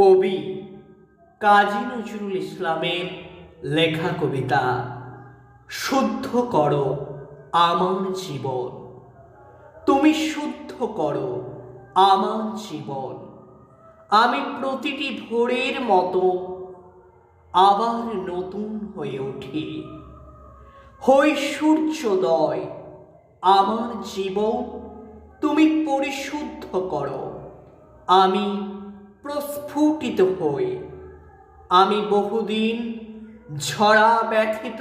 কবি কাজী নজরুল ইসলামের লেখা কবিতা, শুদ্ধ করো আমার জীবন। তুমি শুদ্ধ করো আমার জীবন। আমি প্রতিটি ভোরের মতো আবার নতুন হয়ে উঠি। হই সূর্যোদয়, আমার জীবন তুমি পরিশুদ্ধ করো। আমি প্রস্ফুটিত হই। আমি বহুদিন ঝরা ব্যথিত,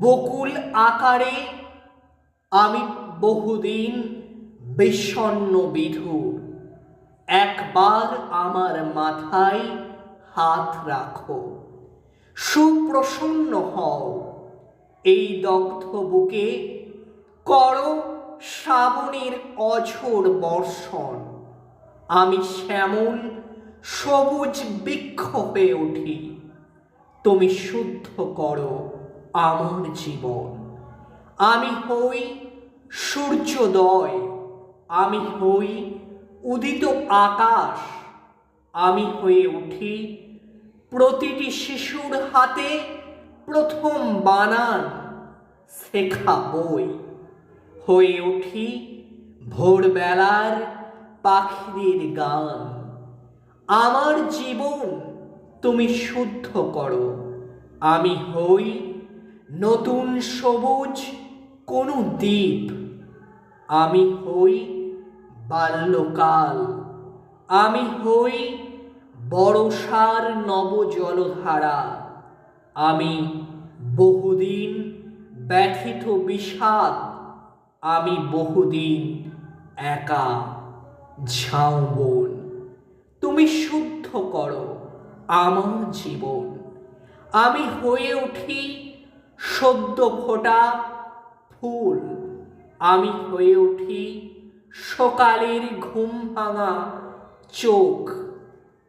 বকুল আকারে আমি বহুদিন বিষণ্ণ বিধুর। একবার আমার মাথায় হাত রাখো, সুপ্রসন্ন হও। এই দগ্ধ বুকে করো শ্রাবণের অঝোর বর্ষণ। আমি শ্যামল সবুজ বৃক্ষ হয়ে উঠি। তুমি শুদ্ধ করো আমার জীবন। আমি হই সূর্যোদয়। আমি হই উদিত আকাশ। আমি হয়ে উঠি প্রতিটি শিশুর হাতে প্রথম বানান, শেখা বই। হয়ে উঠি ভোরবেলার পাখিদের গান। আমার জীবন তুমি শুদ্ধ করো। আমি হই নতুন সবুজ কোনো দ্বীপ। আমি হই বাল্যকাল। আমি হই বড়সার নব জলধারা আমি বহুদিন ব্যথিত বিষাদ। আমি বহুদিন একা ঝাউবন। তুমি শুদ্ধ করো, আমার জীবন। আমি হয়ে উঠি সদ্য ফোটা ফুল। আমি হয়ে উঠি সকালের ঘুম ভাঙা চোখ।